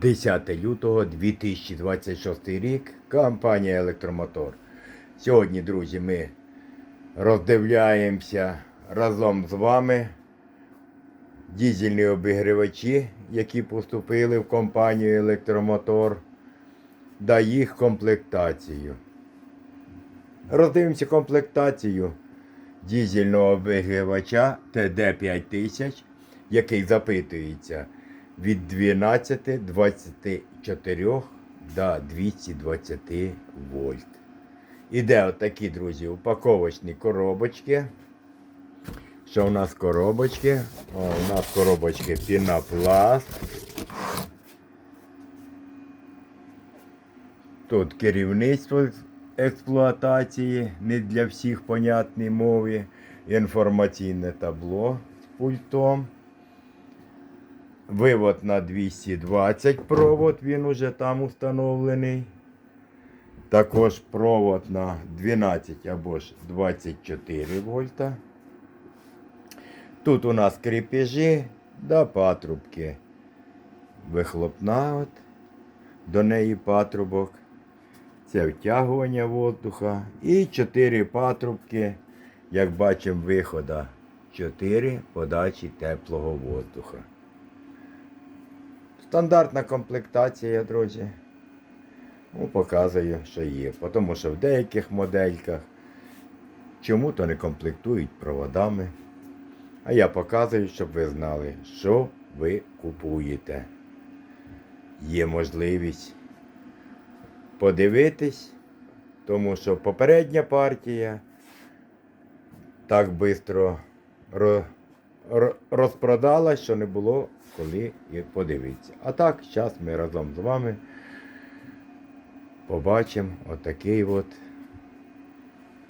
10 лютого 2026 рік. Компанія Електромотор. Сьогодні, друзі, ми роздивляємося разом з вами дізельні обігрівачі, які поступили в компанію Електромотор, да їх комплектацію. Роздивимося комплектацію дізельного обігрівача ТД5000, який запитується від 12, 24 до 220 вольт. Іде отакі, друзі, упаковочні коробочки. Що у нас коробочки? О, у нас коробочки пінопласт. Тут керівництво експлуатації, не для всіх понятній мові. Інформаційне табло з пультом. Вивод на 220 провод, він уже там установлений. Також провод на 12 або ж 24 вольта. Тут у нас кріпежі да патрубки. Вихлопна от, до неї патрубок. Це втягування воздуха. І 4 патрубки, як бачимо, вихода 4 подачі теплого воздуха. Стандартна комплектація, друзі. Ну, показую, що є. Тому що в деяких модельках чому-то не комплектують проводами. А я показую, щоб ви знали, що ви купуєте. Є можливість подивитись, тому що попередня партія так швидко розпродалась, що не було коли і подивитися. А так, зараз ми разом з вами побачимо отакий от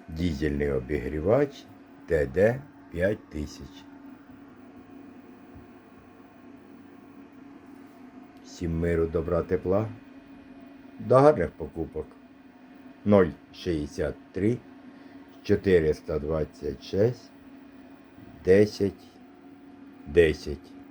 дізельний обігрівач ТД 5000. Всім миру, добра, тепла. До гарних покупок. 063 426 10 10